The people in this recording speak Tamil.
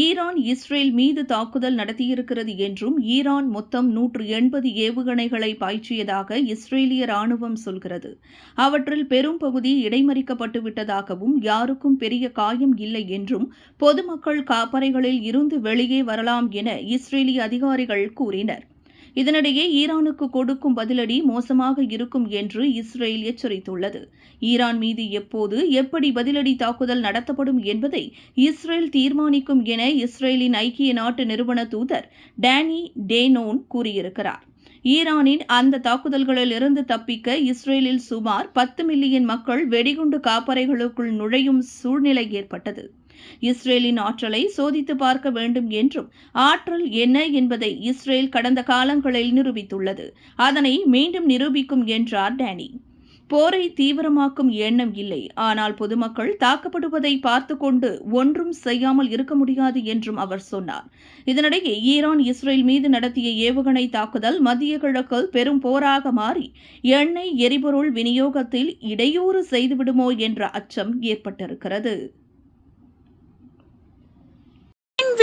ஈரான் இஸ்ரேல் மீது தாக்குதல் நடத்தியிருக்கிறது என்றும் ஈரான் மொத்தம் நூற்று எண்பது ஏவுகணைகளை பாய்ச்சியதாக இஸ்ரேலிய ராணுவம் சொல்கிறது. அவற்றில் பெரும் பகுதி இடைமறிக்கப்பட்டுவிட்டதாகவும் யாருக்கும் பெரிய காயம் இல்லை என்றும் பொதுமக்கள் காப்பறைகளில் இருந்து வெளியே வரலாம் என இஸ்ரேலிய அதிகாரிகள் கூறினர். இதனிடையே ஈரானுக்கு கொடுக்கும் பதிலடி மோசமாக இருக்கும் என்று இஸ்ரேல் எச்சரித்துள்ளது. ஈரான் மீது எப்போது எப்படி பதிலடி தாக்குதல் நடத்தப்படும் என்பதை இஸ்ரேல் தீர்மானிக்கும் என இஸ்ரேலின் ஐக்கிய நாட்டு நிறுவன தூதர் டேனி டேனோன் கூறியிருக்கிறார். ஈரானின் அந்த தாக்குதல்களில் இருந்து தப்பிக்க இஸ்ரேலில் சுமார் பத்து மில்லியன் மக்கள் வெடிகுண்டு காப்பறைகளுக்குள் நுழையும் சூழ்நிலை ஏற்பட்டது. இஸ்ரேலின் ஆற்றலை சோதித்து பார்க்க வேண்டும் என்றும் ஆற்றல் என்ன என்பதை இஸ்ரேல் கடந்த காலங்களில் நிரூபித்துள்ளது. அதனை மீண்டும் நிரூபிக்கும் என்றார் டேனி. போரை தீவிரமாக்கும் எண்ணம் இல்லை. ஆனால் பொதுமக்கள் தாக்கப்படுவதை பார்த்து கொண்டு ஒன்றும் செய்யாமல் இருக்க முடியாது என்றும் அவர் சொன்னார். இதனிடையே ஈரான் இஸ்ரேல் மீது நடத்திய ஏவுகணை தாக்குதல் மத்திய கிழக்கில் பெரும் போராக மாறி எண்ணெய் எரிபொருள் விநியோகத்தில் இடையூறு செய்துவிடுமோ என்ற அச்சம் ஏற்பட்டிருக்கிறது.